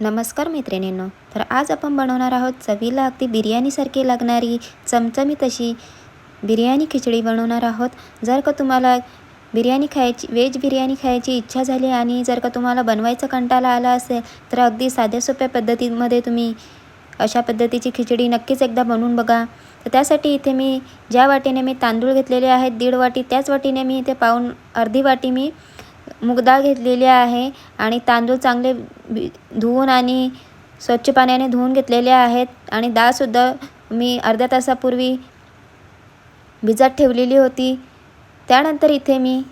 नमस्कार मैत्रिणींनो तर आज आपण बनवणार आहोत चवीला अगदी बिर्याणीसारखी लागणारी चमचमीत अशी बिर्याणी खिचडी बनवणार आहोत. जर का तुम्हाला बिर्याणी खायची व्हेज बिर्याणी खायची इच्छा झाली आणि जर का तुम्हाला बनवायचा कंटाळा आला असेल तर अगदी साध्या सोप्या पद्धतीमध्ये तुम्ही अशा पद्धतीची खिचडी नक्कीच एकदा बनवून बघा. तर त्यासाठी इथे मी ज्या वाटीने मी तांदूळ घेतलेले आहेत दीड वाटी त्याच वाटीने मी इथे पाऊन अर्धी वाटी मी मूगडाळ घेतलेली आहे आणि तांदूळ चांगले धुवून आणि स्वच्छ पाण्याने धुवून घेतलेले आहेत आणि डाळसुद्धा मी अर्ध्या तासापूर्वी भिजत ठेवलेली होती. त्यानंतर इथे मी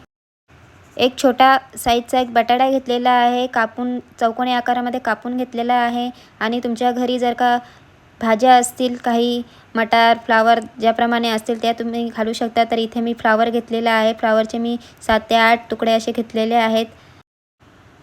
एक छोटा साईजचा एक बटाटा घेतलेला आहे. कापून चौकोनी आकारामध्ये कापून घेतलेला आहे आणि तुमच्या घरी जर का भाज्या असतील काही मटार फ्लावर ज्याप्रमाणे असतील त्या तुम्ही घालू शकता. तर इथे मी फ्लावर घेतलेला आहे. फ्लावरचे मी सात ते आठ तुकडे असे घेतलेले आहेत.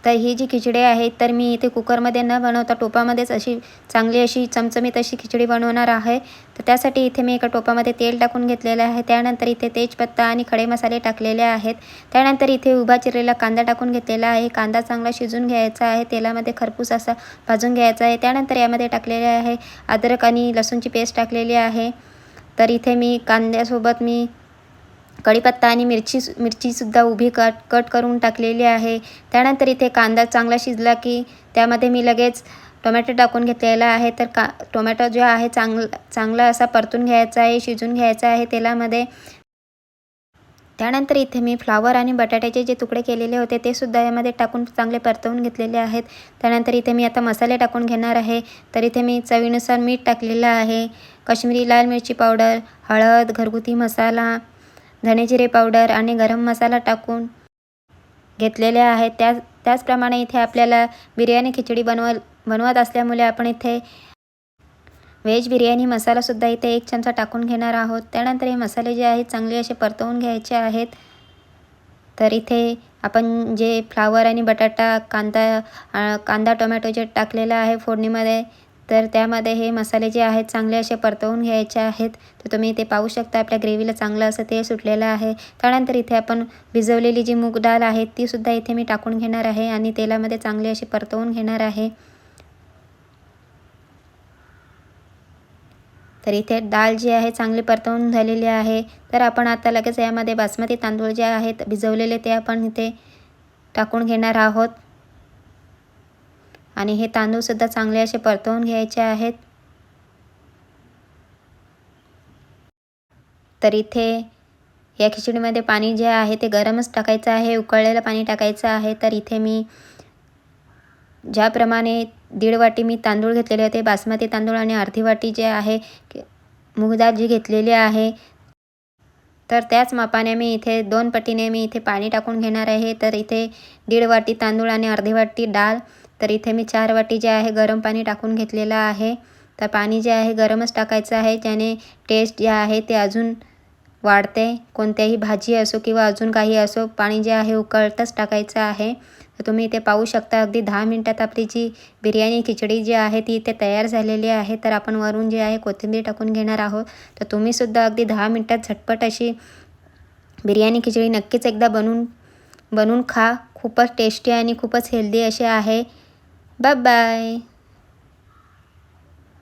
तर ही जी खिचडी आहे तर मी इथे कुकरमध्ये न बनवता टोपामध्येच अशी चांगली अशी चमचमीत अशी खिचडी बनवणार आहे. तर त्यासाठी इथे मी एका टोपामध्ये तेल टाकून घेतलेलं आहे. त्यानंतर इथे तेजपत्ता आणि खडे मसाले टाकलेले आहेत. त्यानंतर इथे उभा चिरलेला कांदा टाकून घेतलेला आहे. कांदा चांगला शिजून घ्यायचा आहे. तेलामध्ये खरपूस असा भाजून घ्यायचा आहे. त्यानंतर यामध्ये टाकलेले आहे अद्रक आणि लसूणची पेस्ट टाकलेली आहे. तर इथे मी कांद्यासोबत मी कढीपत्ता आणि मिरची मिरचीसुद्धा उभी कट कट करून टाकलेली आहे. त्यानंतर इथे कांदा चांगला शिजला की त्यामध्ये मी लगेच टोमॅटो टाकून घेतलेला आहे. तर का टोमॅटो जो आहे चांगला चांगला असा परतून घ्यायचा आहे शिजून घ्यायचा आहे तेलामध्ये. त्यानंतर इथे मी फ्लावर आणि बटाट्याचे जे तुकडे केलेले होते ते सुद्धा यामध्ये टाकून चांगले परतवून घेतलेले आहेत. त्यानंतर इथे मी आता मसाले टाकून घेणार आहे. तर इथे मी चवीनुसार मीठ टाकलेलं आहे. कश्मीरी लाल मिरची पावडर हळद घरगुती मसाला धणेजिरे पावडर आणि गरम मसाला टाकून घेतलेले आहेत. त्या त्याचप्रमाणे इथे आपल्याला बिर्याणी खिचडी बनव बनवत असल्यामुळे आपण इथे व्हेज बिर्याणी मसालासुद्धा इथे एक चमचा टाकून घेणार आहोत. त्यानंतर हे मसाले जे आहेत चांगले असे परतवून घ्यायचे आहेत. तर इथे आपण जे फ्लावर आणि बटाटा कांदा कांदा टोमॅटो जे टाकलेलं आहे फोडणीमध्ये तर त्यामध्ये हे मसाले जे आहेत चांगले असे परतवून घ्यायचे आहेत. तर तुम्ही ते पाहू शकता आपल्या ग्रेव्हीला चांगलं असं ते सुटलेलं आहे. त्यानंतर इथे आपण भिजवलेली जी मूग डाळ आहे तीसुद्धा इथे मी टाकून घेणार आहे आणि तेलामध्ये चांगले असे परतवून घेणार आहे. तर इथे डाळ जी आहे चांगली परतवून झालेली आहे. तर आपण आता लगेच यामध्ये बासमती तांदूळ जे आहेत भिजवलेले ते आपण इथे टाकून घेणार आहोत. आणि हे तांदूळसुद्धा चांगले असे परतवून घ्यायचे आहेत. तर इथे या खिचडीमध्ये पाणी जे आहे ते गरमच टाकायचं आहे उकळलेलं पाणी टाकायचं आहे. तर इथे मी ज्याप्रमाणे दीड वाटी मी तांदूळ घेतलेले होते बासमती तांदूळ आणि अर्धी वाटी जे आहे मूगदाळ जी घेतलेली आहे. तर त्याच मापाने मी इथे दोन पटीने मी इथे पाणी टाकून घेणार आहे. तर इथे दीड वाटी तांदूळ आणि अर्धी वाटी डाळ तर इथे मी चार वाटी जे आहे गरम पाणी टाकून घेतलेलं आहे. तर पाणी जे आहे गरमच टाकायचं आहे ज्याने टेस्ट जे आहे ते अजून वाढते. कोणत्याही भाजी असो किंवा अजून काही असो पाणी जे आहे उकळतच टाकायचं आहे. तर तुम्ही इथे पाहू शकता अगदी दहा मिनटात आपली जी बिर्याणी खिचडी जी आहे ती इथे तयार झालेली आहे. तर आपण वरून जे आहे कोथिंबीर टाकून घेणार आहोत. तर तुम्हीसुद्धा अगदी दहा मिनटात झटपट अशी बिर्याणी खिचडी नक्कीच एकदा बनवून बनवून खा. खूपच टेस्टी आणि खूपच हेल्दी असे आहे. Bye bye